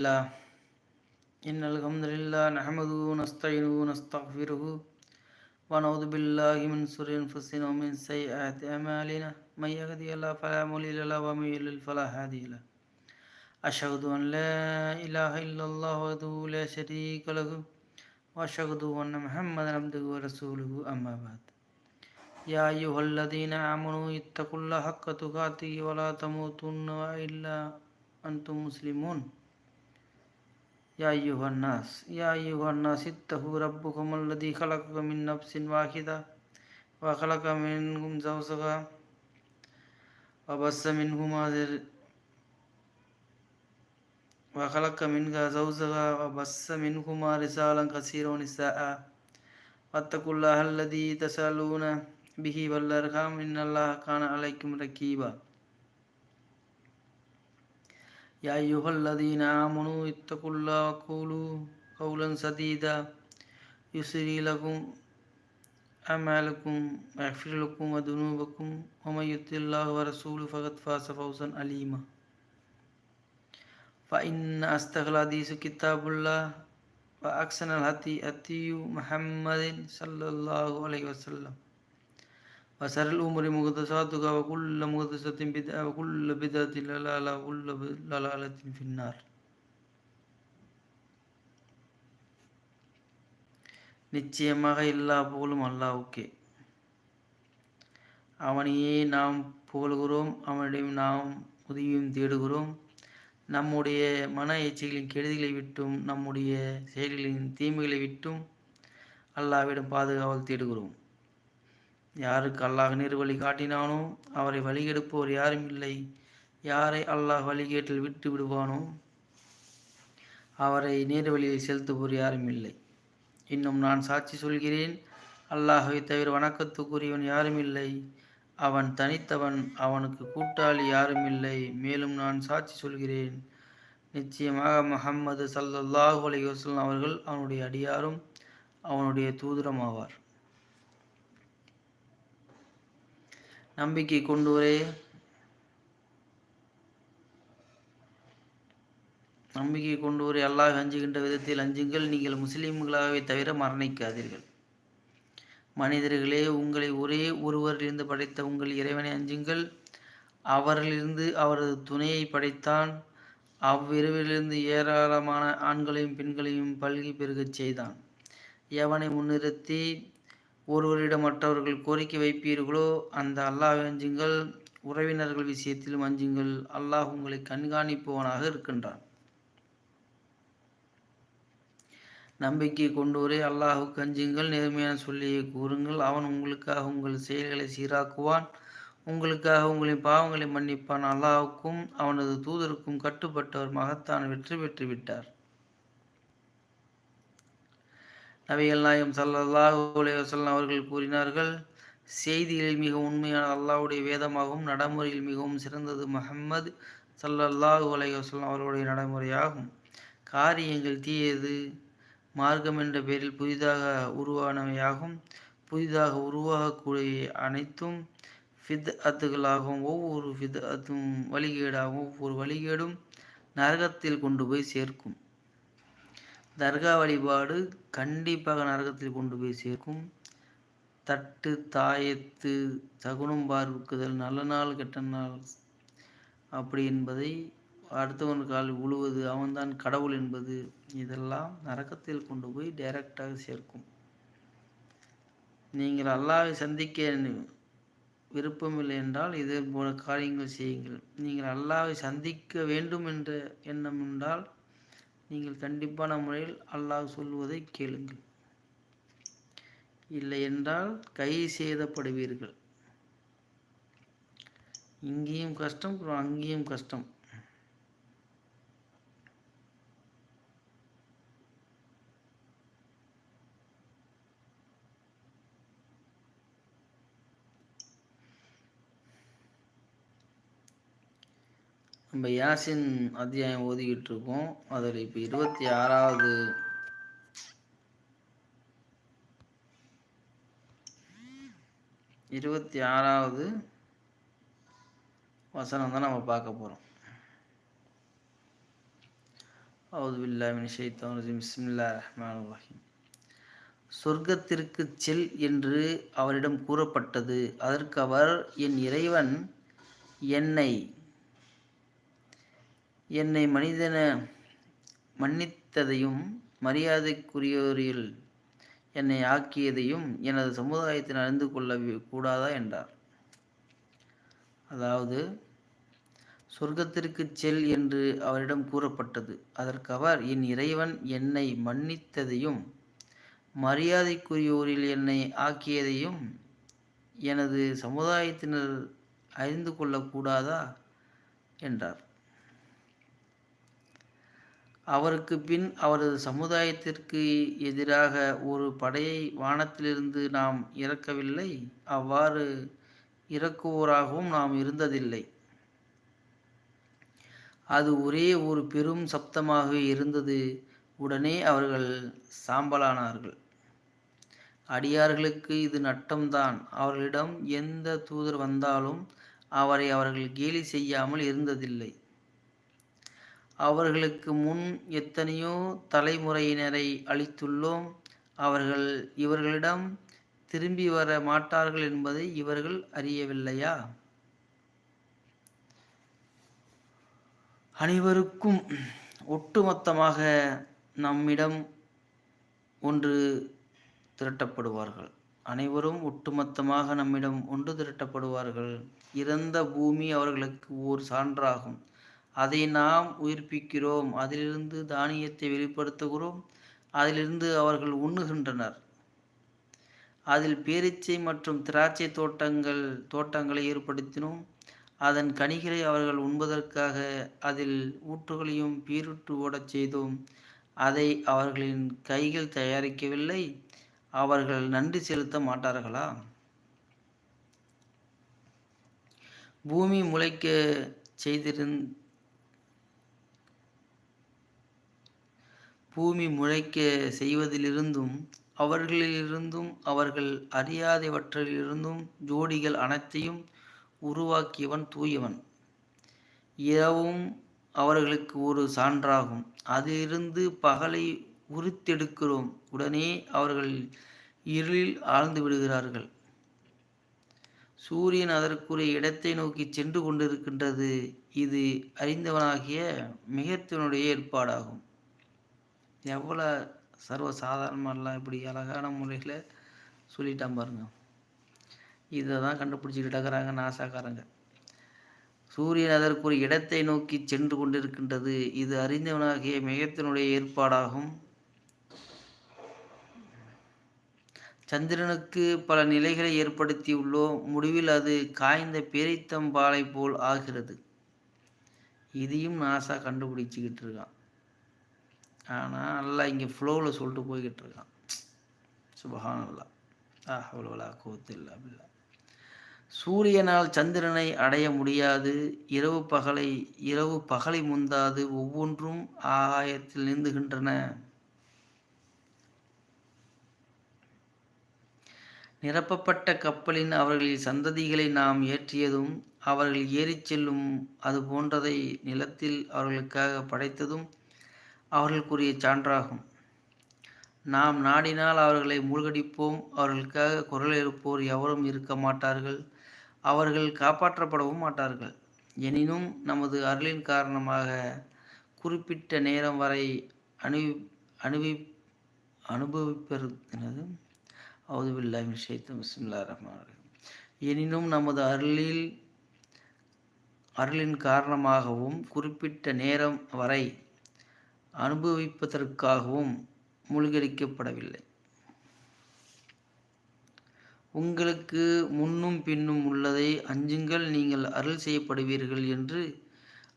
الله إن الحمد لله نحمده ونستعينه ونستغفره ونعوذ بالله من شرور أنفسنا ومن سيئات أعمالنا. من يهدي الله فلا مضل له ومن يضلل فلا هادي له. أشهد أن لا إله إلا الله وحده لا شريك له وأشهد أن محمدا عبده ورسوله. أما بعد. يا أيها الذين آمنوا اتقوا الله حق تقاته ولا تموتن إلا أنتم مسلمون. يا أيها الناس يا أيها الناس اتقوا ربكم الذي خلقكم من نفس واحدة وخلق منكم زوجها وبث منهما وخلق منها زوجها وبث منهما رسالا كثيرا ونساء واتقوا الله الذي تسألون به والأرحام إن الله كان عليكم رقيبا يا أيها الذين آمنوا اتقوا الله وقولوا قولا سديدا. يسري لكم أعمالكم ويغفر لكم وذنوبكم ومن يطع الله ورسوله فقد فاز فوزا أليما فإن أصدق الحديث كتاب الله وأحسن الهدي هدي محمد صلى الله عليه وسلم. وسر الأمور محدثاتها وكل محدثة بدعة وكل بدعة ضلالة وكل ضلالة في النار நிச்சயமாக எல்லா புகழும் அல்லாவுக்கே அவனையே நாம் புகழ்கிறோம் அவனிடம் நாம் உதவியும் தேடுகிறோம் நம்முடைய மன எச்சைகளின் கெடுதிகளை விட்டும் நம்முடைய செயல்களின் தீமைகளை விட்டும் அல்லாவிடம் பாதுகாவல் தேடுகிறோம் யாருக்கு அல்லாஹ் நேர் வழி காட்டினானோ அவரை வழிகெடுப்போர் யாரும் இல்லை. யாரை அல்லாஹ் வழிகேட்டில் விட்டு விடுவானோ அவரை நேர் வழியில் செலுத்துவோர் யாரும் இல்லை. இன்னும் நான் சாட்சி சொல்கிறேன் அல்லாஹை தவிர வணக்கத்துக்குரியவன் யாரும் இல்லை. அவன் தனித்தவன் அவனுக்கு கூட்டாளி யாரும் இல்லை. மேலும் நான் சாட்சி சொல்கிறேன் நிச்சயமாக முகம்மது சல்லல்லாஹு அலி வசலம் அவர்கள் அவனுடைய அடியாரும் அவனுடைய தூதரம் நம்பிக்கை கொண்டு வரே. நம்பிக்கை கொண்டு அல்லாஹ் அஞ்சுகின்ற விதத்தில் அஞ்சுங்கள். நீங்கள் முஸ்லீம்களாகவே தவிர மரணிக்காதீர்கள். மனிதர்களே உங்களை ஒரே ஒருவரிலிருந்து படைத்த உங்கள் இறைவனை அஞ்சுங்கள். அவரிலிருந்து அவரது துணையை படைத்தான். அவ்விரவிலிருந்து ஏராளமான ஆண்களையும் பெண்களையும் பல்கி பெருகச் செய்தான். எவனை முன்னிறுத்தி ஒருவரிடம் மற்றவர்கள் கோரிக்கை வைப்பீர்களோ? அந்த அல்லாஹ் அஞ்சுங்கள் உறவினர்கள் விஷயத்திலும் அஞ்சுங்கள் அல்லாஹ் உங்களை கண்காணிப்பவனாக இருக்கின்றான். நம்பிக்கை கொண்டோரே அல்லாஹுக்கு அஞ்சுங்கள் நேர்மையான சொல்லியை கூறுங்கள். அவன் உங்களுக்காக உங்கள் செயல்களை சீராக்குவான். உங்களுக்காக உங்களின் பாவங்களை மன்னிப்பான். அல்லாஹுக்கும் அவனது தூதருக்கும் கட்டுப்பட்டவர் மகத்தான் வெற்றி பெற்று விட்டார் நபிகள் நாயம் சல்லல்லாஹு அலைவசல்லாம் அவர்கள் கூறினார்கள் செய்திகளில் மிக உண்மையான அல்லாஹுடைய வேதமாகவும் நடைமுறையில் மிகவும் சிறந்தது மஹம்மது சல்லல்லாஹு அலைவசல்லாம் அவர்களுடைய நடைமுறையாகும். காரியங்கள் தீயது மார்க்கம் என்ற பெயரில் புதிதாக உருவானவையாகும். புதிதாக உருவாகக்கூடிய அனைத்தும் ஃபித் அத்துகளாகவும் ஒவ்வொரு ஃபித் அத்தும் வழிகேடாகவும் ஒவ்வொரு வழிகேடும் நரகத்தில் கொண்டு போய் சேர்க்கும். தர்கா வழிபாடு கண்டிப்பாக நரகத்தில் கொண்டு போய் சேர்க்கும். தட்டு தாயத்து தகுனம் பார்க்குதல் நல்ல நாள் கெட்ட நாள் அப்படி என்பதை அடுத்தவன் கால் உழுவது அவன்தான் கடவுள் என்பது இதெல்லாம் நரக்கத்தில் கொண்டு போய் டைரக்டாக சேர்க்கும். நீங்கள் அல்லாவை சந்திக்க விருப்பமில்லை என்றால் இதே போல காரியங்கள் செய்யுங்கள். நீங்கள் அல்லாவை சந்திக்க வேண்டும் என்ற எண்ணம் என்றால் நீங்கள் கண்டிப்பான முறையில் அல்லாஹ் சொல்வதை கேளுங்கள். இல்லை என்றால் கை சேதப்படுவீர்கள். இங்கேயும் கஷ்டம் அங்கேயும் கஷ்டம். நம்ம யாசின் அத்தியாயம் ஓதிக்கிட்டு இருக்கோம் அதில் இப்போ இருபத்தி ஆறாவது இருபத்தி ஆறாவது வசனம் தான் நம்ம பார்க்க போகிறோம் அவுது பில்லாமின் ஷைத்தான் பிஸ்மில்லா ரஹ்மான் ரஹீம். சொர்க்கத்திற்கு செல் என்று அவரிடம் கூறப்பட்டது. அதற்கு அவர் என் இறைவன் என்னை என்னை மனிதன மன்னித்ததையும் மரியாதைக்குரியோரில் என்னை ஆக்கியதையும் எனது சமுதாயத்தில் அறிந்து கொள்ள கூடாதா என்றார். அதாவது சொர்க்கத்திற்கு செல் என்று அவரிடம் கூறப்பட்டது. அதற்கு அவர் என் இறைவன் என்னை மன்னித்ததையும் மரியாதைக்குரியோரில் என்னை ஆக்கியதையும் எனது சமுதாயத்தினர் அறிந்து கொள்ளக்கூடாதா? என்றார். அவருக்கு பின் அவரது சமுதாயத்திற்கு எதிராக ஒரு படையை வானத்திலிருந்து நாம் இறக்கவில்லை. அவ்வாறு இறக்குவோராகவும் நாம் இருந்ததில்லை. அது ஒரே ஒரு பெரும் சப்தமாகவே இருந்தது. உடனே அவர்கள் சாம்பலானார்கள். அடியார்களுக்கு இது நட்டம்தான். அவர்களிடம் எந்த தூதர் வந்தாலும் அவரை அவர்கள் கேலி செய்யாமல் இருந்ததில்லை. அவர்களுக்கு முன் எத்தனையோ தலைமுறையினரை அளித்துள்ளோம் அவர்கள் இவர்களிடம் திரும்பி வர மாட்டார்கள் என்பதை இவர்கள் அறியவில்லையா? அனைவருக்கும் ஒட்டுமொத்தமாக நம்மிடம் ஒன்று திரட்டப்படுவார்கள். அனைவரும் ஒட்டுமொத்தமாக நம்மிடம் ஒன்று திரட்டப்படுவார்கள். இறந்த பூமி அவர்களுக்கு ஓர் சான்றாகும். அதை நாம் உயிர்ப்பிக்கிறோம். அதிலிருந்து தானியத்தை வெளிப்படுத்துகிறோம். அதிலிருந்து அவர்கள் உண்ணுகின்றனர். அதில் பேரிச்சை மற்றும் திராட்சை தோட்டங்கள் தோட்டங்களை ஏற்படுத்தினோம். அதன் கனிகளை அவர்கள் உண்பதற்காக அதில் ஊற்றுகளையும் பீருட்டு ஓடச் செய்தோம். அதை அவர்களின் கைகள் தயாரிக்கவில்லை. அவர்கள் நன்றி செலுத்த மாட்டார்களா? பூமி முளைக்க செய்திருந் பூமி முளைக்க செய்வதிலிருந்தும் அவர்களிலிருந்தும் அவர்கள் அறியாதவற்றிலிருந்தும் ஜோடிகள் அனைத்தையும் உருவாக்கியவன் தூயவன். இரவும் அவர்களுக்கு ஒரு சான்றாகும். அதிலிருந்து பகலை உரித்தெடுக்கிறோம். உடனே அவர்கள் இருளில் ஆழ்ந்து விடுகிறார்கள். சூரியன் அதற்குரிய இடத்தை நோக்கி சென்று கொண்டிருக்கின்றது. இது அறிந்தவனாகிய மிகத்தினுடைய ஏற்பாடாகும். எவ்வளோ சர்வசாதாரணமெல்லாம் இப்படி அழகான முறையில் சொல்லிட்டான் பாருங்க. இதை தான் கண்டுபிடிச்சிக்கிட்டு இருக்கிறாங்க நாசாக்காரங்க. சூரியன் அதற்கு ஒரு இடத்தை நோக்கி சென்று கொண்டிருக்கின்றது. இது அறிந்தவனாகிய மிகத்தினுடைய ஏற்பாடாகும். சந்திரனுக்கு பல நிலைகளை ஏற்படுத்தியுள்ளோம் முடிவில் அது காய்ந்த பேரித்தம்பாலை போல் ஆகிறது. இதையும் நாசா கண்டுபிடிச்சிக்கிட்டு இருக்கான். ஆனால் நல்லா இங்கே ஃப்ளோவில் சொல்லிட்டு போய்கிட்டு இருக்கான். சுபகான் அல்லா ஆஹ்வலா கோத்தில்லா அப்படில்லா சூரியனால் சந்திரனை அடைய முடியாது. இரவு பகலை இரவு பகலை முந்தாது. ஒவ்வொன்றும் ஆகாயத்தில் நீந்துகின்றன. நிரப்பப்பட்ட கப்பலின் அவர்களின் சந்ததிகளை நாம் ஏற்றியதும் அவர்கள் ஏறிச் செல்லும் அது போன்றதை நிலத்தில் அவர்களுக்காக படைத்ததும் அவர்களுக்குரிய சான்றாகும். நாம் நாடினால் அவர்களை மூழ்கடிப்போம். அவர்களுக்காக குரல் எழுப்போர் எவரும் இருக்க மாட்டார்கள். அவர்கள் காப்பாற்றப்படவும் மாட்டார்கள். எனினும் நமது அருளின் காரணமாக குறிப்பிட்ட நேரம் வரை அணு அணுவி அனுபவிப்பது அவுதுபில்லா விஷயத்து பிஸ்மில்லா ரஹ்மான் எனினும் நமது அருளில் அருளின் காரணமாகவும் குறிப்பிட்ட நேரம் வரை அனுபவிப்பதற்காகவும் மூழ்கடிக்கப்படவில்லை. உங்களுக்கு முன்னும் பின்னும் உள்ளதை அஞ்சுங்கள் நீங்கள் அருள் செய்யப்படுவீர்கள் என்று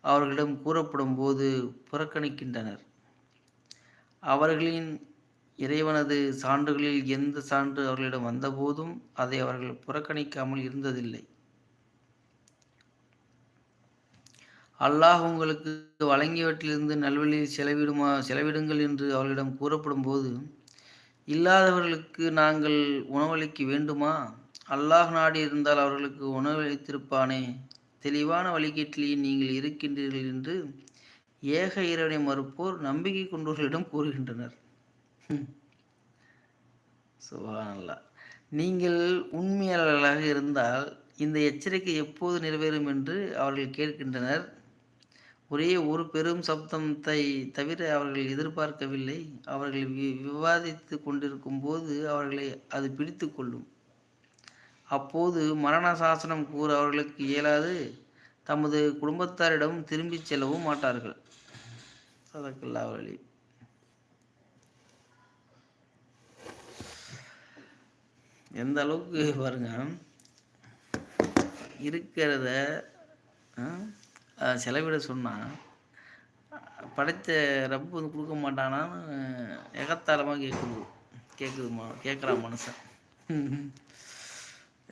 அவர்களிடம் கூறப்படும் போது புறக்கணிக்கின்றனர். அவர்களின் இறைவனது சான்றுகளில் எந்த சான்று அவர்களிடம் வந்தபோதும் அதை அவர்கள் புறக்கணிக்காமல் இருந்ததில்லை. அல்லாஹ் உங்களுக்கு வழங்கியவற்றிலிருந்து நல்வழியில் செலவிடுமா செலவிடுங்கள் என்று அவர்களிடம் கூறப்படும் போது இல்லாதவர்களுக்கு நாங்கள் உணவளிக்க வேண்டுமா? அல்லாஹ் நாடி இருந்தால் அவர்களுக்கு உணவளித்திருப்பானே. தெளிவான வழிகேட்டிலேயே நீங்கள் இருக்கின்றீர்கள் என்று ஏக இறைவனை மறுப்போர் நம்பிக்கை கொண்டவர்களிடம் கூறுகின்றனர். சுபானல்லா நீங்கள் உண்மையாளர்களாக இருந்தால் இந்த எச்சரிக்கை எப்போது நிறைவேறும் என்று அவர்கள் கேட்கின்றனர். ஒரே ஒரு பெரும் சப்தத்தை தவிர அவர்கள் எதிர்பார்க்கவில்லை. அவர்கள் வி விவாதித்து கொண்டிருக்கும் போது அவர்களை அது பிடித்து கொள்ளும். அப்போது மரண சாசனம் கூற அவர்களுக்கு இயலாது. தமது குடும்பத்தாரிடம் திரும்பிச் செல்லவும் மாட்டார்கள். அதற்குள்ள அவர்களே. எந்த அளவுக்கு பாருங்க. இருக்கிறத செலவிட சொன்னால் படைத்த ரப்பு வந்து கொடுக்க மாட்டானான்னு எகத்தாரமாக கேட்குது கேட்குதுமா கேட்குறான் மனுஷன்.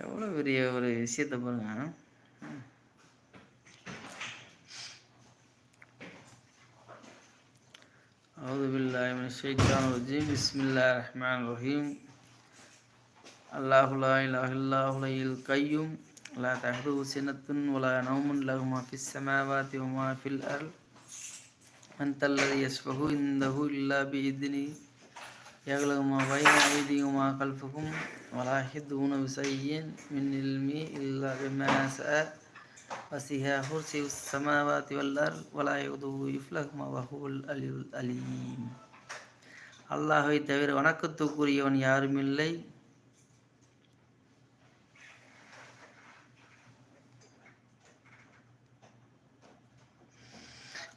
எவ்வளோ பெரிய ஒரு விஷயத்த பாருங்க. அவுது பில்லாஹ் ஷைத்தான் ரஜீம். பிஸ்மில்லா ரஹ்மான் ரஹீம். அல்லாஹுலா இல்லாஹில்லாஹுலையில் கையும். لا إله إلا هو الحي القيوم لا تأخذه سنة ولا نوم له ما في السماوات وما في الأرض أنت الذي يشفه عنده إلا بإذنه يغلق ما بين أيديهم وما خلفهم ولا يحدون بشيء من علمه إلا بما شاء وسع كرسي السماوات والأرض ولا يؤوده حفظهما وهو العلي العليم அல்லாஹை தவிர வணக்கத்துக்குரியவன் யாரும் இல்லை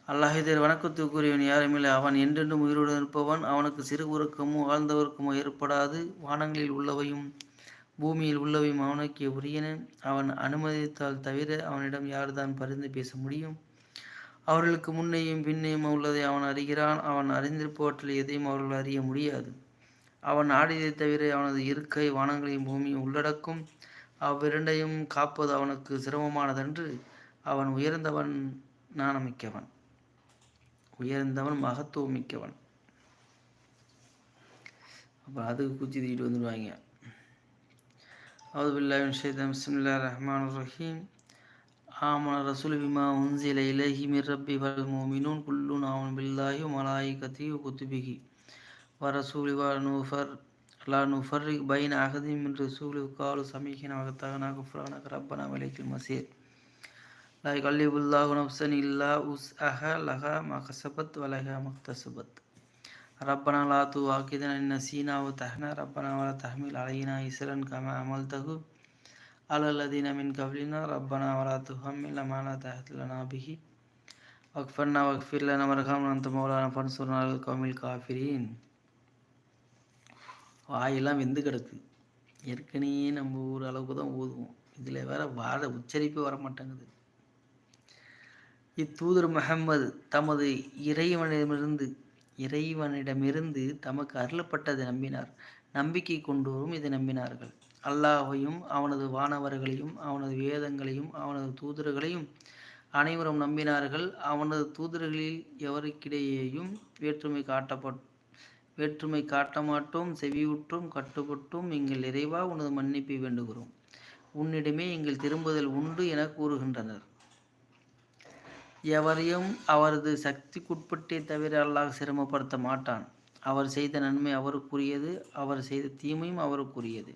அல்லாஹிதர் வணக்கத்துக்குரியவன் யாருமில்லை அவன் என்றென்றும் உயிருடன் இருப்பவன் அவனுக்கு சிறு உறக்கமோ ஆழ்ந்தவர்க்குமோ ஏற்படாது. வானங்களில் உள்ளவையும் பூமியில் உள்ளவையும் அவனுக்கு உரியன. அவன் அனுமதித்தால் தவிர அவனிடம் யார்தான் பரிந்து பேச முடியும்? அவர்களுக்கு முன்னேயும் பின்னேயும் உள்ளதை அவன் அறிகிறான். அவன் அறிந்திருப்பவற்றில் எதையும் அவர்கள் அறிய முடியாது. அவன் ஆடியதை தவிர அவனது இருக்கை வானங்களையும் பூமியும் உள்ளடக்கும். அவ்விரண்டையும் காப்பது அவனுக்கு சிரமமானதன்று. அவன் உயர்ந்தவன் நாணமிக்கவன் உயர்ந்தவன் மகத்துவம் மிக்கவன் அப்போ அதுக்கு குச்சி தீட்டு வந்துடுவாங்க அவுதுபில்லாஹ் ஷேதம் பிஸ்மில்லா ரஹ்மான் ரஹீம். ஆமன ரசூல் விமா உன்சில இலஹி மிர் ரப்பி வல் மோமினூன். குல்லுன் ஆமன் பில்லாஹி மலாயி கத்தி குத்துபிகி வரசூலி ரசூலி நூஃபர் லா நுஃபர்ரிக் பைன் அகதி மின் ரசூலி. காலு சமீகின வகத்தாக நாகு ஃபுரானக் ரப்பனா விலைக்கில் மசீர் லா கல்லிபுல்லாஹு நப்சன் இல்லா உஸ் அஹ லஹா மகசபத் வலஹா மக்தசபத் ரப்பனா லா தூ ஆக்கிதன் என்ன சீனாவு தஹ்னா ரப்பனா வல தஹ்மில் அலையினா இசரன் கம அமல் தகு அலல்லதீன மின் கவ்லினா ரப்பனா வலா துஹம்மில் அமாலா தஹத்லனா பிஹி வக்ஃபன்னா வக்ஃபிர்லன மர்ஹம் நந்த மௌலான ஃபன்சுர்னா அல் கவுமில் காஃபிரீன் வாயெல்லாம் வெந்து கிடக்கு. ஏற்கனவே நம்ம ஊர் அளவுக்கு தான் ஓதுவோம் இதில் வேற வார உச்சரிப்பு வர மாட்டேங்குது இத்தூதர் முகம்மது தமது இறைவனிடமிருந்து இறைவனிடமிருந்து தமக்கு அருளப்பட்டதை நம்பினார். நம்பிக்கை கொண்டோரும் இதை நம்பினார்கள். அல்லாஹையும் அவனது வானவர்களையும் அவனது வேதங்களையும் அவனது தூதர்களையும் அனைவரும் நம்பினார்கள். அவனது தூதர்களில் எவருக்கிடையேயும் வேற்றுமை காட்டப்பட் வேற்றுமை காட்ட மாட்டோம் செவியுற்றும் கட்டுப்பட்டும். எங்கள் இறைவா உனது மன்னிப்பை வேண்டுகிறோம். உன்னிடமே எங்கள் திரும்புதல் உண்டு என கூறுகின்றனர். எவரையும் அவரது சக்திக்குட்பட்டே தவிர அல்லாஹ் சிரமப்படுத்த மாட்டான். அவர் செய்த நன்மை அவருக்குரியது அவர் செய்த தீமையும் அவருக்குரியது.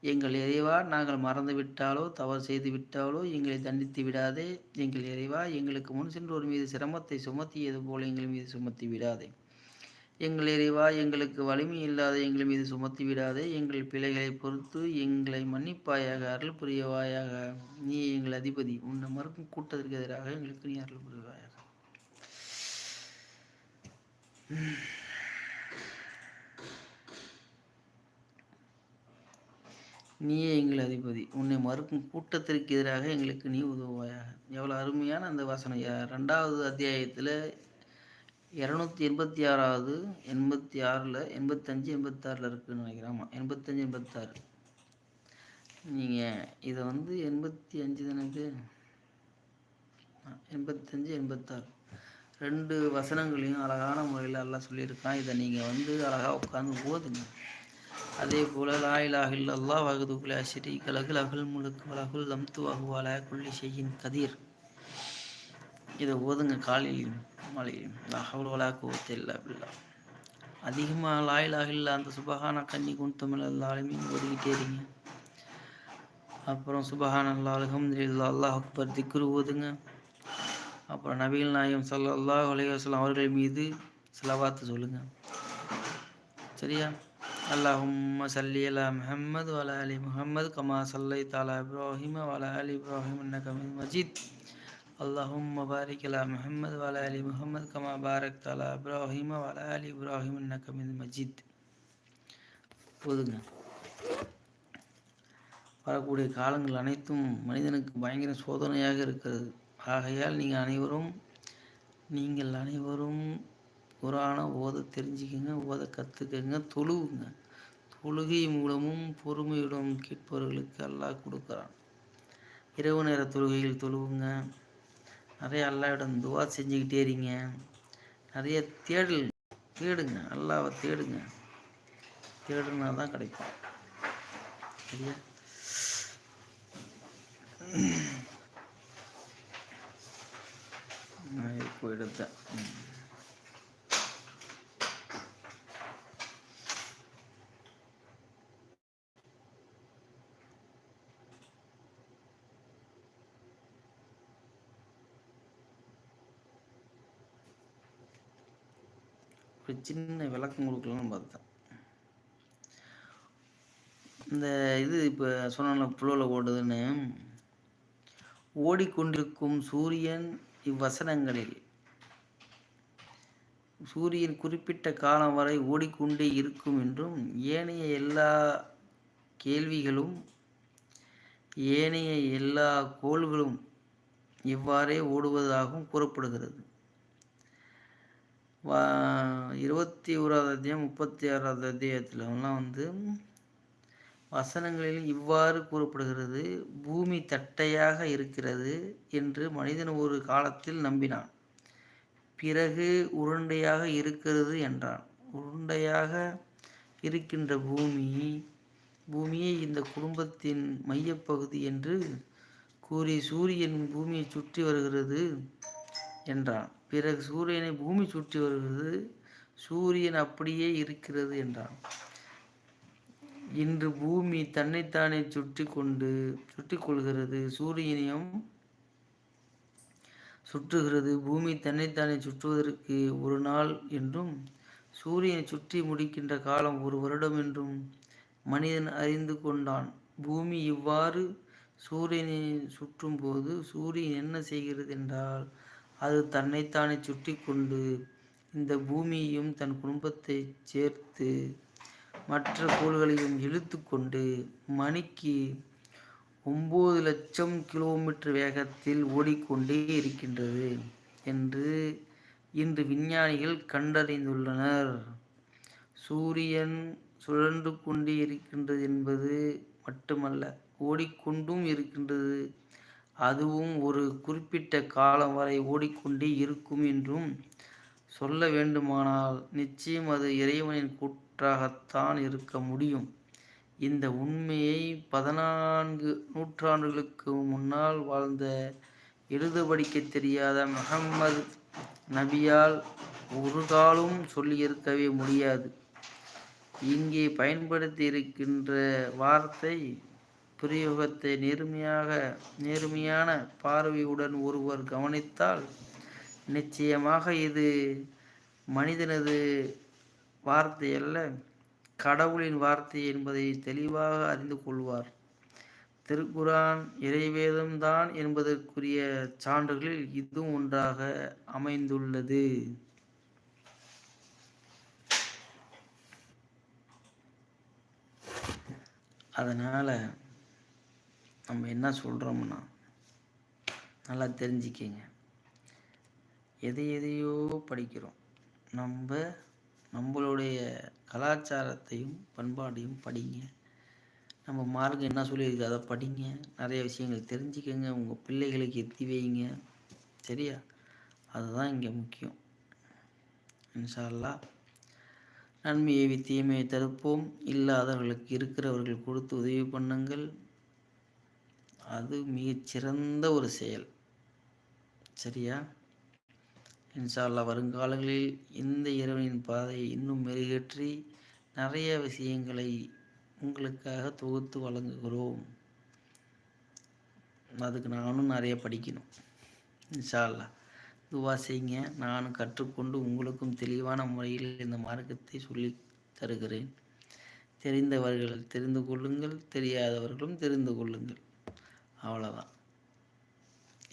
எங்கள் இறைவா நாங்கள் மறந்துவிட்டாலோ தவறு செய்து விட்டாலோ எங்களை தண்டித்து விடாதே. எங்கள் இறைவா எங்களுக்கு முன் சென்றோர் மீது சிரமத்தை சுமத்தியது போல எங்கள் மீது சுமத்தி விடாதே. எங்கள் இறைவா எங்களுக்கு வலிமை இல்லாத எங்கள் மீது சுமத்தி விடாதே. எங்கள் பிழைகளை பொறுத்து எங்களை மன்னிப்பாயாக அருள் புரியவாயாக. நீ எங்கள் அதிபதி. உன்னை மறுக்கும் கூட்டத்திற்கு எதிராக எங்களுக்கு நீ அருள் புரிவாயாக. நீயே எங்கள் அதிபதி. உன்னை மறுக்கும் கூட்டத்திற்கு எதிராக எங்களுக்கு நீ உதவுவாயாக. எவ்வளோ அருமையான அந்த வசனம். ரெண்டாவது அத்தியாயத்தில் இரநூத்தி எண்பத்தி ஆறாவது எண்பத்தி ஆறில் எண்பத்தஞ்சு எண்பத்தாறில் இருக்குதுன்னு நினைக்கிறேன். ஆமாம் எண்பத்தஞ்சு எண்பத்தாறு நீங்கள் இதை வந்து எண்பத்தி அஞ்சு தானே இது? எண்பத்தஞ்சு எண்பத்தாறு ரெண்டு வசனங்களையும் அழகான முறையில் எல்லாம் சொல்லியிருக்கான். இதை நீங்கள் வந்து அழகாக உட்காந்து போதுங்க அதே போல் லாயிலாகில் அல்லா வகுதுகுல ஸ்ரீ கலகுல் அகல் முழுக்கு வலகுல் லம்து அகுவால குள்ளி செய்யின் கதிர். இதை ஓதுங்க காலையிலையும் மாலையிலையும். லஹவுலா கோவத்தை இல்லை அதிகமாக லாயிலாக இல்லை. அந்த சுபகான கன்னி குந்தமிழ் எல்லாருமே ஓதிக்கிட்டே இருங்க. அப்புறம் சுபஹான் அல்லா அல்லாஹ் அக்பர் திக்ரு ஓதுங்க. அப்புறம் நபீல் நாயம் சல்லாஹ் அலையாஸ்லாம் அவர்கள் மீது சிலவாத்து சொல்லுங்கள் சரியா? அல்லாஹும் சல்லி அலா முஹம்மது வல அலி முஹம்மது கமா சல்லை தாலா இப்ராஹிம் வல அலி இப்ராஹிம் இன்னகமின் மஜித். அல்லாஹும் பாரிக் அலா முஹம்மது வல அலி முஹம்மது கமா பாரக் தாலா இப்ராஹிம் வல அலி இப்ராஹிம் இன்னகமின் மஜித் போதுங்க. வரக்கூடிய காலங்கள் அனைத்தும் மனிதனுக்கு பயங்கர சோதனையாக இருக்கிறது. ஆகையால் நீங்கள் அனைவரும் நீங்கள் அனைவரும் குரான ஓத தெரிஞ்சுக்கங்க ஓத கற்றுக்கங்க தொழுவுங்க. தொழுகை மூலமும் பொறுமையுடன் கேட்பவர்களுக்கு அல்லாஹ் கொடுக்குறான். இரவு நேர தொழுகையில் தொழுவுங்க. நிறைய அல்லாவிடம் துவா செஞ்சுக்கிட்டே இருங்க. நிறைய தேடல் தேடுங்க. அல்லாவை தேடுங்க. தேடுனா தான் கிடைக்கும். சரியா? நான் இப்போ எடுத்தேன் சின்ன விளக்கம் கொடுக்கலாம்னு பார்த்தேன் இந்த இது இப்போ சொன்ன புலவில் ஓடுதுன்னு. ஓடிக்கொண்டிருக்கும் சூரியன் இவ்வசனங்களில். சூரியன் குறிப்பிட்ட காலம் வரை ஓடிக்கொண்டே இருக்கும் என்றும் ஏனைய எல்லா கேள்விகளும் ஏனைய எல்லா கோள்களும் இவ்வாறே ஓடுவதாகவும் கூறப்படுகிறது. இருபத்தி ஓராவது அத்தியாயம் முப்பத்தி ஆறாவது அத்தியாயத்துலலாம் வந்து வசனங்களில் இவ்வாறு கூறப்படுகிறது பூமி தட்டையாக இருக்கிறது என்று மனிதன் ஒரு காலத்தில் நம்பினான். பிறகு உருண்டையாக இருக்கிறது என்றான். உருண்டையாக இருக்கின்ற பூமி பூமியை இந்த குடும்பத்தின் மையப்பகுதி என்று கூறி சூரியன் பூமியை சுற்றி வருகிறது. என்றான். பிறகு சூரியனை பூமி சுற்றி வருகிறது சூரியன் அப்படியே இருக்கிறது என்றான். இன்று பூமி தன்னைத்தானே சுற்றி கொண்டு சுற்றி கொள்கிறது சூரியனையும் சுற்றுகிறது. பூமி தன்னைத்தானே சுற்றுவதற்கு ஒரு நாள் என்றும் சூரியனை சுற்றி முடிக்கின்ற காலம் ஒரு வருடம் என்றும் மனிதன் அறிந்து கொண்டான். பூமி இவ்வாறு சூரியனை சுற்றும் போது சூரியன் என்ன செய்கிறது என்றால் அது தன்னைத்தானே சுற்றி கொண்டு இந்த பூமியையும் தன் குடும்பத்தை சேர்த்து மற்ற கோள்களையும் இழுத்து கொண்டு மணிக்கு ஒம்பது லட்சம் கிலோமீட்டர் வேகத்தில் ஓடிக்கொண்டே இருக்கின்றது என்று இன்று விஞ்ஞானிகள் கண்டறிந்துள்ளனர். சூரியன் சுழன்று கொண்டே இருக்கின்றது என்பது மட்டுமல்ல ஓடிக்கொண்டும் இருக்கின்றது. அதுவும் ஒரு குறிப்பிட்ட காலம் வரை ஓடிக்கொண்டே இருக்கும் என்றும் சொல்ல வேண்டுமானால் நிச்சயம் அது இறைவனின் கூற்றாகத்தான் இருக்க முடியும். இந்த உண்மையை பதினான்கு நூற்றாண்டுகளுக்கு முன்னால் வாழ்ந்த எழுத படிக்க தெரியாத முகம்மது நபியால் ஒரு காலும் சொல்லியிருக்கவே முடியாது. இங்கே பயன்படுத்தி இருக்கின்ற வார்த்தை பிரயோகத்தை நேர்மையாக நேர்மையான பார்வையுடன் ஒருவர் கவனித்தால் நிச்சயமாக இது மனிதனது வார்த்தை அல்ல கடவுளின் வார்த்தை என்பதை தெளிவாக அறிந்து கொள்வார். திருக்குரான் இறைவேதம்தான் என்பதற்குரிய சான்றுகளில் இதுவும் ஒன்றாக அமைந்துள்ளது. அதனால் நம்ம என்ன சொல்கிறோம்னா நல்லா தெரிஞ்சுக்கிங்க. எதை எதையோ படிக்கிறோம். நம்ம நம்மளுடைய கலாச்சாரத்தையும் பண்பாடையும் படிங்க. நம்ம மார்க்கம் என்ன சொல்லியிருக்கு அதை படிங்க. நிறைய விஷயங்கள் தெரிஞ்சுக்கங்க. உங்கள் பிள்ளைகளுக்கு எத்தி வைங்க. சரியா? அதுதான் இங்கே முக்கியம். இன்ஷால்லா நன்மையை தீமையை தடுப்போம். இல்லாதவர்களுக்கு இருக்கிறவர்கள் கொடுத்து உதவி பண்ணுங்கள். அது மிகச்சிறந்த ஒரு செயல். சரியா? இன்ஷால்லா வருங்காலங்களில் இந்த இறைவனின் பாதையை இன்னும் மெருகேற்றி நிறைய விஷயங்களை உங்களுக்காக தொகுத்து வழங்குகிறோம். அதுக்கு நானும் நிறைய படிக்கணும். இன்ஷா அல்லாஹ் துவா செய்யுங்க. நானும் கற்றுக்கொண்டு உங்களுக்கும் தெளிவான முறையில் இந்த மார்க்கத்தை சொல்லி தருகிறேன். தெரிந்தவர்கள் தெரிந்து கொள்ளுங்கள் தெரியாதவர்களும் தெரிந்து கொள்ளுங்கள். அவ்வளோதான்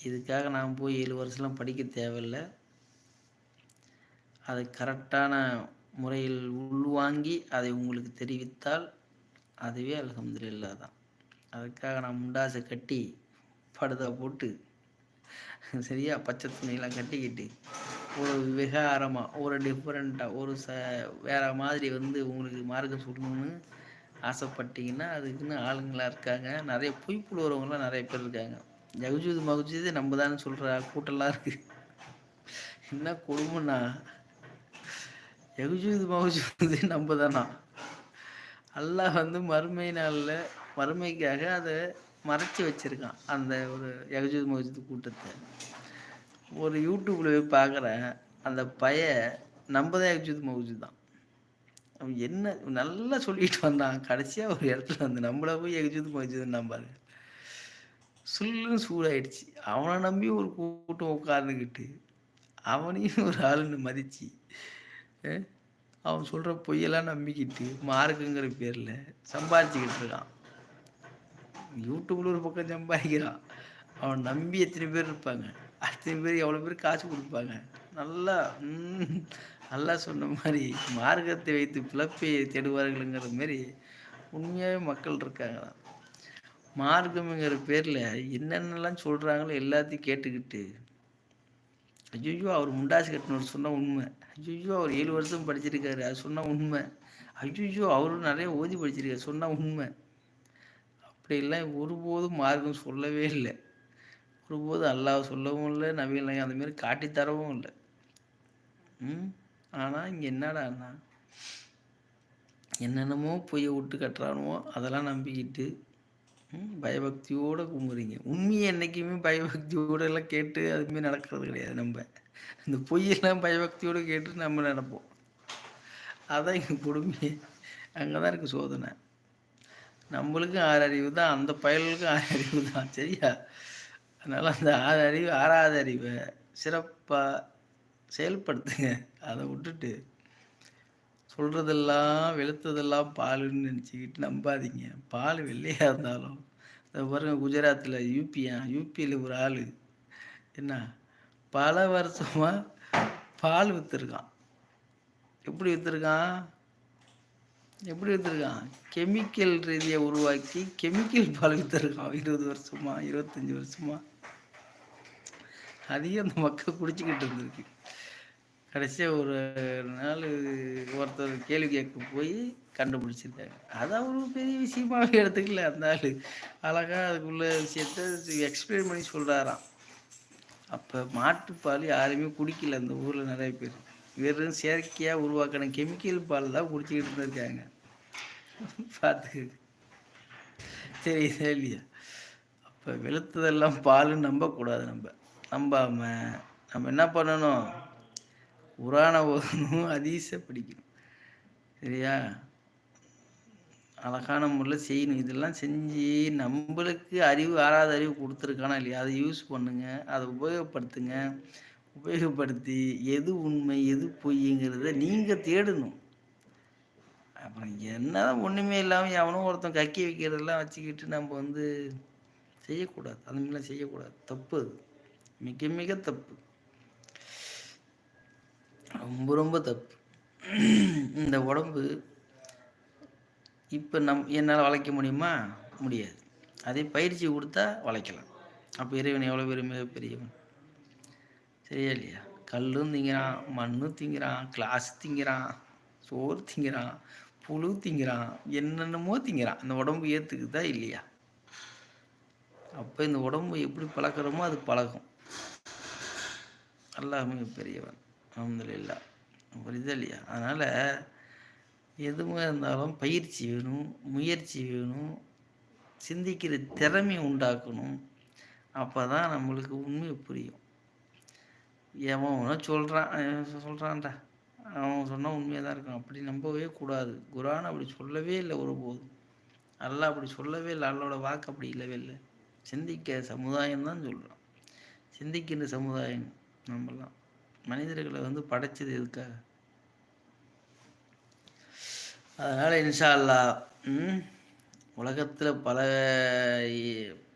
இதுக்காக நான் போய் ஏழு வருஷம்லாம் படிக்க தேவையில்லை. அதை கரெக்டான முறையில் உள்வாங்கி அதை உங்களுக்கு தெரிவித்தால் அதுவே அல்ஹம்துலில்லா தான். அதுக்காக நான் முண்டாசை கட்டி படுதா போட்டு சரியா? பச்சை துணியெல்லாம் கட்டிக்கிட்டு ஒரு விகாரமாக ஒரு டிஃப்ரெண்ட்டாக ஒரு ச வேறு மாதிரி வந்து உங்களுக்கு மார்க்கம் சொல்லணும்னு ஆசைப்பட்டீங்கன்னா அதுக்குன்னு ஆளுங்களாக இருக்காங்க. நிறைய பொய் புழுவுறவங்களாம் நிறைய பேர் இருக்காங்க. ஜகுஜூது மகுஜூது நம்ம தானே சொல்கிற கூட்டம்லாம் இருக்குது என்ன கொடுமைண்ணா. ஜகுஜூது மகுஜூது நம்ம தானா அல்லாஹ் வந்து மறுமை நாளில் மறுமைக்காக அதை மறைச்சி வச்சுருக்கான் அந்த ஒரு எகஜூது மகுஜூது கூட்டத்தை. ஒரு யூடியூப்பில் போய் பார்க்குறேன் அந்த பைய நம்ம தான் எகஜூது மகுஜூது தான். என்ன நல்லா சொல்லிட்டு வந்தான். கடைசியாக ஒரு இடத்துல வந்து நம்மள போய் எகிச்சது மகுஜூதுன்னு நம்பாரு சுல்லுன்னு சூடாயிடுச்சு. அவனை நம்பி ஒரு கூட்டம் உட்கார்ந்துக்கிட்டு அவனையும் ஒரு ஆளுன்னு மதிச்சு அவன் சொல்கிற பொய்யெல்லாம் நம்பிக்கிட்டு மார்க்குங்கிற பேரில் சம்பாதிச்சுக்கிட்டு இருக்கான். யூடியூப்ல ஒரு பக்கம் சம்பாதிக்கிறான். அவன் நம்பி எத்தனை பேர் இருப்பாங்க? அத்தனை பேர் எவ்வளோ பேர் காசு கொடுப்பாங்க? நல்லா ம், நல்லா சொன்ன மாதிரி மார்க்கத்தை வைத்து பிழப்பை தேடுவார்களுங்கிற மாதிரி உண்மையாகவே மக்கள் இருக்காங்க. தான் மார்க்கம்ங்கிற பேரில் என்னென்னலாம் சொல்கிறாங்களோ எல்லாத்தையும் கேட்டுக்கிட்டு ஐயோ அவர் முண்டாசு கட்டினவர் சொன்ன உண்மை. ஐயோ அவர் ஏழு வருஷம் படிச்சிருக்காரு அது சொன்ன உண்மை. ஐயோ அவரும் நிறைய ஓதி படிச்சிருக்காரு சொன்ன உண்மை. அப்படிலாம் ஒருபோதும் மார்க்கம் சொல்லவே இல்லை. ஒருபோதும் அல்லாஹ் சொல்லவும் இல்லை நவீன அந்த மாதிரி காட்டித் தரவும் இல்லை. ம்? ஆனால் இங்கே என்னடான்னா என்னென்னமோ பொய்யை விட்டு கட்டுறானுவோ அதெல்லாம் நம்பிக்கிட்டு பயபக்தியோடு கும்புறீங்க உண்மையை என்றைக்குமே பயபக்தியோட எல்லாம் கேட்டு அதுமாரி நடக்கிறது கிடையாது நம்ம. இந்த பொய்யெல்லாம் பயபக்தியோடு கேட்டு நம்ம நடப்போம். அதான் எங்கள் கொடுமையே அங்கே தான் இருக்குது சோதனை. நம்மளுக்கும் ஆறு அறிவு தான் அந்த பயலுக்கும் ஆறு அறிவு தான் சரியா? அதனால் அந்த ஆறு அறிவு ஆறாவது அறிவை சிறப்பாக செயல்படுத்துங்க. அதை விட்டுட்டு சொல்கிறதெல்லாம் வெளுத்ததெல்லாம் பாலுன்னு நினச்சிக்கிட்டு நம்பாதீங்க. பால் வெள்ளையாக இருந்தாலும் இந்த பாருங்க குஜராத்தில் யூபியா யூபியில் ஒரு ஆள் என்ன பல வருஷமாக பால் விற்றுருக்கான் எப்படி விற்றுருக்கான் எப்படி விற்றுருக்கான் கெமிக்கல் ரீதியை உருவாக்கி கெமிக்கல் பால் விற்றுருக்கான் இருபது வருஷமா இருபத்தஞ்சி வருஷமா. அதையும் அந்த மக்கள் குடிச்சிக்கிட்டு இருந்திருக்கு. கடைசியாக ஒரு நாள் ஒருத்தர் கேள்வி கேட்க போய் கண்டுபிடிச்சிருக்காங்க அது ஒரு பெரிய விஷயமாவே எடுத்துக்கல அந்த ஆள். அழகாக அதுக்குள்ள விஷயத்த எக்ஸ்பிளைன் பண்ணி சொல்கிறாராம் அப்போ மாட்டுப்பால் யாருமே குடிக்கல அந்த ஊரில் நிறைய பேர். வெறும் செயற்கையாக உருவாக்கின கெமிக்கல் பால் தான் குடிச்சிக்கிட்டு இருந்திருக்காங்க. பார்த்துக்கு தெரியுதா இல்லையா? அப்போ வெளுத்ததெல்லாம் பாலுன்னு நம்பக்கூடாது நம்ம. நம்பாமல் நம்ம என்ன பண்ணணும்? புராண ஓதணும் அதீச படிக்கணும். சரியா? அழகான முறையில் செய்யணும். இதெல்லாம் செஞ்சு நம்மளுக்கு அறிவு ஆறாத அறிவு கொடுத்துருக்கானா இல்லையா? அதை யூஸ் பண்ணுங்க அதை உபயோகப்படுத்துங்க. உபயோகப்படுத்தி எது உண்மை எது பொய்ங்கிறத நீங்கள் தேடணும். அப்புறம் என்னதான் ஒன்றுமே இல்லாமல் எவனோ ஒருத்தன் கக்கி வைக்கிறதெல்லாம் வச்சுக்கிட்டு நம்ம வந்து செய்யக்கூடாது. அந்த மாதிரிலாம் செய்யக்கூடாது. தப்பு அது. மிக மிக தப்பு. ரொம்ப ரொம்ப தப்பு. இந்த உடம்பு இப்போ நம் என்னால் வளைக்க முடியுமா? முடியாது. அதே பயிற்சி கொடுத்தா வளைக்கலாம். அப்போ இறைவன் எவ்வளோ பெரிய மிகப்பெரியவன் சரியா இல்லையா? கல்லும் திங்கிறான் மண்ணும் திங்கிறான் கிளாஸ் திங்கிறான் சோறு திங்கிறான் புழு திங்கிறான் என்னென்னமோ திங்கிறான். அந்த உடம்பு ஏற்றுக்குதா இல்லையா? அப்போ இந்த உடம்பு எப்படி பழக்கிறோமோ அது பழகும். எல்லாமே பெரியவன் அலமதுல்லா புரியுது இல்லையா அதனால் எதுவாக இருந்தாலும் பயிற்சி வேணும் முயற்சி வேணும் சிந்திக்கிற திறமை உண்டாக்கணும். அப்போ தான் நம்மளுக்கு உண்மை புரியும். எவன் சொல்கிறான் சொல்கிறான்டா அவன் சொன்னால் உண்மையாக தான் இருக்கும். அப்படி நம்பவே கூடாது. குரான் அப்படி சொல்லவே இல்லை ஒருபோதும். அல்ல அப்படி சொல்லவே இல்லை. அல்லோட வாக்கு அப்படி இல்லவே இல்லை. சிந்திக்க சமுதாயம் தான் சொல்கிறான் சிந்திக்கின்ற சமுதாயம் நம்மலாம் மனிதர்களை வந்து படைச்சது எதுக்காக அதனால் இன்ஷா அல்லா உலகத்தில் பல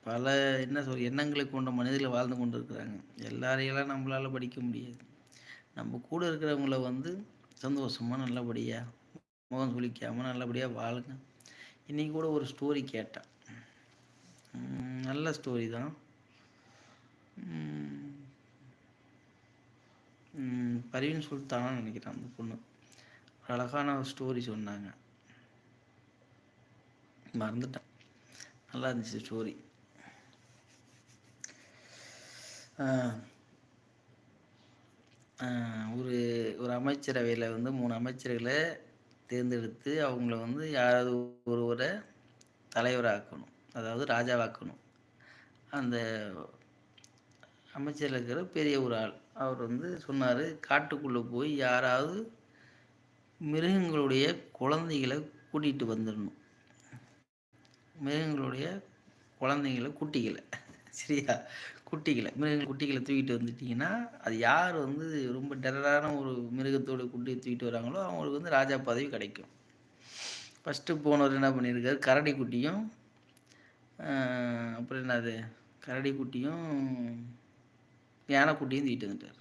பல என்ன சொல் எண்ணங்களை கொண்ட மனிதர்கள் வாழ்ந்து கொண்டு இருக்கிறாங்க எல்லாரையெல்லாம் நம்மளால் படிக்க முடியாது. நம்ம கூட இருக்கிறவங்கள வந்து சந்தோஷமாக நல்லபடியாக முகம் சுளிக்காமல் நல்லபடியாக வாழுங்க. இன்றைக்கி கூட ஒரு ஸ்டோரி கேட்டேன். நல்ல ஸ்டோரி தான். பரிவின் சுல்தானான்னு நினைக்கிறேன் அந்த பொண்ணு. ஒரு அழகான ஸ்டோரி சொன்னாங்க. மறந்துட்டேன். நல்லா இருந்துச்சு ஸ்டோரி ஒரு ஒரு அமைச்சரவையில் வந்து மூணு அமைச்சர்களை தேர்ந்தெடுத்து அவங்கள வந்து யாராவது ஒருவரை தலைவராக்கணும். அதாவது ராஜாவாக்கணும். அந்த அமைச்சரில் இருக்கிற பெரிய ஒரு ஆள். அவர் வந்து சொன்னார் காட்டுக்குள்ளே போய் யாராவது மிருகங்களுடைய குழந்தைகளை கூட்டிகிட்டு வந்துடணும். மிருகங்களுடைய குழந்தைங்களை குட்டிகளை. சரியா? குட்டிகளை மிருகங்கள் குட்டிகளை தூக்கிட்டு வந்துட்டிங்கன்னா அது யார் வந்து ரொம்ப டெரரான ஒரு மிருகத்தோட குட்டியை தூக்கிட்டு வராங்களோ அவங்களுக்கு வந்து ராஜா பதவி கிடைக்கும். ஃபஸ்ட்டு போனவர் என்ன பண்ணியிருக்காரு கரடி குட்டியும் அப்புறம் என்னது? கரடி குட்டியும் யானைக்குட்டியும் தூக்கிட்டு வந்துட்டார்.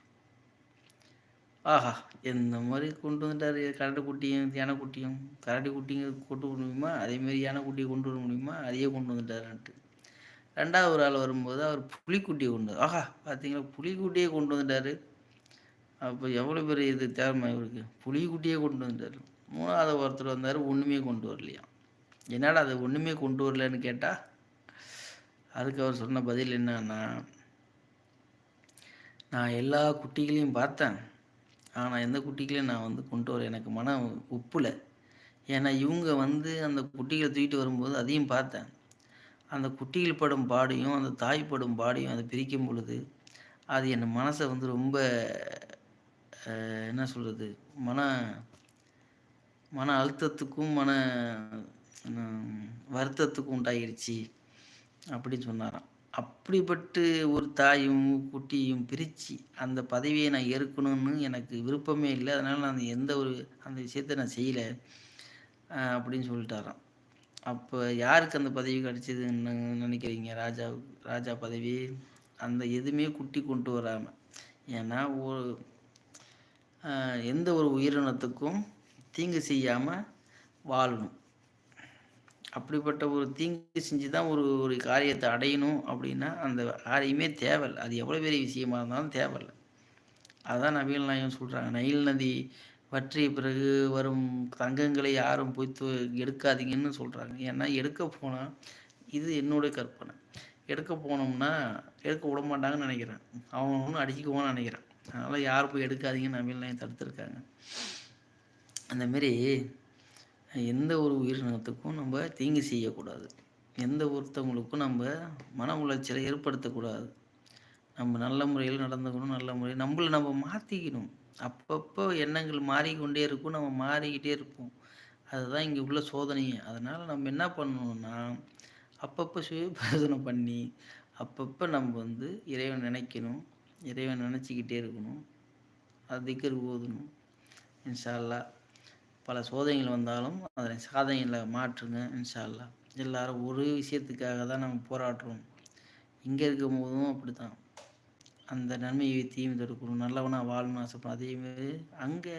ஆஹா எந்த மாதிரி கொண்டு வந்துட்டார்? கரண்டு குட்டியும் யானைக்குட்டியும் கரடி குட்டியும் கொண்டு வர முடியுமா? அதேமாரி யானைக்குட்டியை கொண்டு வர முடியுமா? அதையே கொண்டு வந்துட்டாருன்ட்டு. ரெண்டாவது ஒரு ஆள் வரும்போது அவர் புலிக்குட்டியை கொண்டு ஆஹா பார்த்தீங்களா புலிக்குட்டியே கொண்டு வந்துட்டார். அப்போ எவ்வளோ பெரிய இது தேவைமா இவருக்கு? புலிக்குட்டியே கொண்டு வந்துட்டார். மூணாவது ஒருத்தர் வந்தார் ஒன்றுமே கொண்டு வரலையா? என்னடா அது ஒன்றுமே கொண்டு வரலன்னு கேட்டால் அதுக்கு அவர் சொன்ன பதில் என்னன்னா நான் எல்லா குட்டிகளையும் பார்த்தேன். ஆனால் எந்த குட்டிகளையும் நான் வந்து கொண்டு வர எனக்கு மனம் உப்புல. ஏன்னா இவங்க வந்து அந்த குட்டிகளை தூக்கிட்டு வரும்போது அதையும் பார்த்தேன். அந்த குட்டிகள் படும் பாடையும் அந்த தாய் படும் பாடையும் அதை பிரிக்கும் பொழுது அது என் மனசை வந்து ரொம்ப என்ன சொல்கிறது மன மன அழுத்தத்துக்கும் மன வருத்தத்துக்கும் உண்டாகிடுச்சு அப்படின்னு சொன்னாராம். அப்படிப்பட்டு ஒரு தாயும் குட்டியும் பிரித்து அந்த பதவியை நான் ஏற்கணும்னு எனக்கு விருப்பமே இல்லை. அதனால் நான் எந்த ஒரு அந்த விஷயத்தை நான் செய்யலை. அப்படின்னு சொல்லிட்டாராம். அப்போ யாருக்கு அந்த பதவி கிடச்சிதுன்னு நினைக்கிறீங்க? ராஜா ராஜா பதவி அந்த எதுவுமே குட்டி கொண்டு வராமல் ஏன்னா ஒரு எந்த ஒரு உயிரினத்துக்கும் தீங்கு செய்யாமல் வாழணும். அப்படிப்பட்ட ஒரு தீங்கு செஞ்சு தான் ஒரு ஒரு காரியத்தை அடையணும் அப்படின்னா அந்த காரியமே தேவையில்லை. அது எவ்வளோ பெரிய விஷயமா இருந்தாலும் தேவையில்லை. அதுதான் நவீன நாயகம் சொல்கிறாங்க நயில் நதி வற்றிய பிறகு வரும் தங்கங்களை யாரும் போய் எடுக்காதீங்கன்னு சொல்கிறாங்க ஏன்னா எடுக்க போனால் இது என்னுடைய கற்பனை. எடுக்க போனோம்னா எடுக்க விட மாட்டாங்கன்னு நினைக்கிறேன். அவங்க ஒன்றும் அடிச்சுக்குவோன்னு நினைக்கிறேன். அதனால் யாரும் போய் எடுக்காதீங்கன்னு நவீன நாயகம் தடுத்துருக்காங்க. அந்தமாரி எந்த ஒரு உயிரினத்துக்கும் நம்ம தீங்கு செய்யக்கூடாது. எந்த ஒருத்தவங்களுக்கும் நம்ம மன உளைச்சலை ஏற்படுத்தக்கூடாது. நம்ம நல்ல முறையில் நடந்துக்கணும் நல்ல முறையில் நம்மளை நம்ம மாற்றிக்கணும் அப்பப்போ எண்ணங்கள் மாறிக்கொண்டே இருக்கும் நம்ம மாறிக்கிட்டே இருப்போம். அதுதான் இங்கே உள்ள சோதனையே. அதனால் நம்ம என்ன பண்ணணும்னா அப்பப்போ சுய பரிசோதனை பண்ணி அப்பப்போ நம்ம வந்து இறைவன் நினைக்கணும் இறைவன் நினச்சிக்கிட்டே இருக்கணும். அது திக்கர் ஓதணும். இன்ஷால்லா பல சோதனைகள் வந்தாலும் அதனை சாதனைகளை மாற்றுங்க இன்ஷால்லா எல்லாரும் ஒரு விஷயத்துக்காக தான் நம்ம போராடுறோம். இங்கே இருக்கும் போதும் அப்படி தான் அந்த நன்மையை தீமை தடுக்கணும். நல்லவனாக வாழணும் ஆசைப்படும் அதேமாரி அங்கே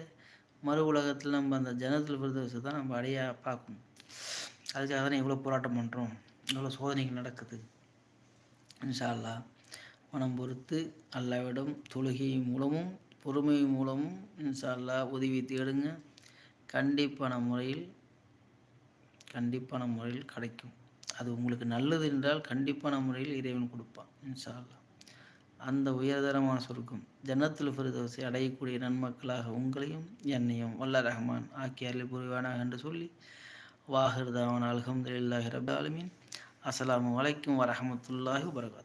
மறு உலகத்தில் நம்ம அந்த ஜனத்தில் பிரதேசத்தை தான் நம்ம அடைய பார்க்கணும். அதுக்காக தானே எவ்வளோ போராட்டம் பண்ணுறோம் எவ்வளோ சோதனைகள் நடக்குது. இன்ஷால்லா மனம் பொறுத்து அல்லாவிடம் தொழுகை மூலமும் பொறுமை மூலமும் இன்ஷால்லா உதவி தேடுங்க. கண்டிப்பான முறையில் கண்டிப்பான முறையில் கிடைக்கும். அது உங்களுக்கு நல்லது என்றால் கண்டிப்பான முறையில் இறைவன் கொடுப்பான் இன்ஷால்லா அந்த உயர்தரமான சொர்க்கம் ஜன்னத்தில் ஃபிரதோசை அடையக்கூடிய நன்மக்களாக உங்களையும் என்னையும் வல்ல ரஹ்மான் ஆக்கி அருள் புரிவானாக என்று சொல்லி வாஹிர்தாவன் அலமதுல்லாஹி ரபாலமின் அஸ்லாம் வலைக்கும் வரமத்துல்லாஹி வரகாத்